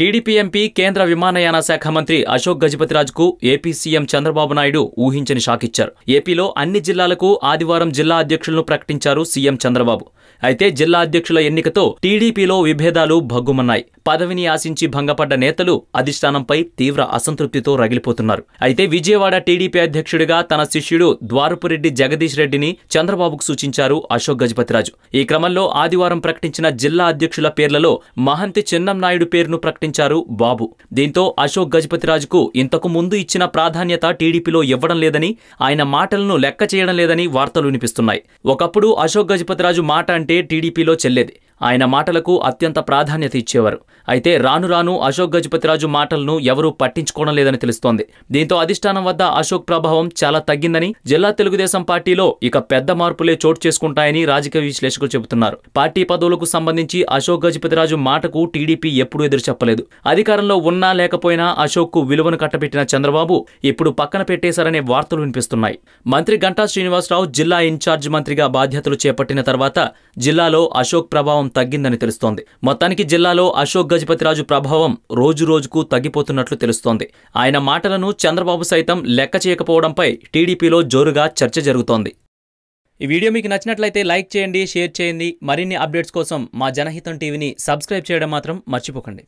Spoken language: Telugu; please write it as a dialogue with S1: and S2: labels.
S1: టీడీపీ ఎంపీ కేంద్ర విమానయాన శాఖ మంత్రి అశోక్ గజపతిరాజుకు ఏపీ సీఎం చంద్రబాబు నాయుడు ఊహించని షాకిచ్చారు ఏపీలో అన్ని జిల్లాలకు ఆదివారం జిల్లా అధ్యక్షులను ప్రకటించారు సీఎం చంద్రబాబు. అయితే జిల్లా అధ్యక్షుల ఎన్నికతో టీడీపీలో విభేదాలు భగ్గుమన్నాయి. పదవిని ఆశించి భంగపడ్డ నేతలు అధిష్టానంపై తీవ్ర అసంతృప్తితో రగిలిపోతున్నారు. అయితే విజయవాడ టీడీపీ అధ్యక్షుడిగా తన శిష్యుడు ద్వారపురెడ్డి జగదీష్ రెడ్డిని చంద్రబాబుకు సూచించారు అశోక్ గజపతిరాజు. ఈ క్రమంలో ఆదివారం ప్రకటించిన జిల్లా అధ్యక్షుల పేర్లలో మహంతి చిన్నంనాయుడు పేరును ప్రకటించారు. బాబు. దీంతో అశోక్ గజపతిరాజుకు ఇంతకు ముందు ఇచ్చిన ప్రాధాన్యత టీడీపీలో ఇవ్వడం లేదని ఆయన మాటలను లెక్క చేయడం లేదని వార్తలు వినిపిస్తున్నాయి. ఒకప్పుడు అశోక్ గజపతిరాజు మాట అంటే టీడీపీలో చెల్లేది. ఆయన మాటలకు అత్యంత ప్రాధాన్యత ఇచ్చేవారు. అయితే రాను రాను అశోక్ గజపతిరాజు మాటలను ఎవరూ పట్టించుకోవడం లేదని తెలుస్తోంది. దీంతో అధిష్టానం వద్ద అశోక్ ప్రభావం చాలా తగ్గిందని జిల్లా తెలుగుదేశం పార్టీలో ఇక పెద్ద మార్పులే చోటు చేసుకుంటాయని రాజకీయ విశ్లేషకులు చెబుతున్నారు. పార్టీ పదవులకు సంబంధించి అశోక్ గజపతిరాజు మాటకు టీడీపీ ఎప్పుడూ ఎదురు చెప్పలేదు అధికారంలో ఉన్నా లేకపోయినా అశోక్కు విలువను కట్టబెట్టిన చంద్రబాబు ఇప్పుడు పక్కన పెట్టేశారనే వార్తలు వినిపిస్తున్నాయి. మంత్రి గంటా శ్రీనివాసరావు జిల్లా ఇన్ఛార్జ్ మంత్రిగా బాధ్యతలు చేపట్టిన తర్వాత జిల్లాలో అశోక్ ప్రభావం తగ్గిందని తెలుస్తోంది. మొత్తానికి జిల్లాలో అశోక్ గజపతిరాజు ప్రభావం రోజు రోజుకు తగ్గిపోతున్నట్లు తెలుస్తోంది. ఆయన మాటలను చంద్రబాబు సైతం లెక్క చేయకపోవడంపై టీడీపీలో జోరుగా చర్చ జరుగుతోంది. ఈ వీడియో మీకు నచ్చినట్లయితే లైక్ చేయండి షేర్ చేయండి. మరిన్ని అప్డేట్స్ కోసం మా జనహితం టీవీని సబ్స్క్రైబ్ చేయడం మాత్రం మర్చిపోకండి.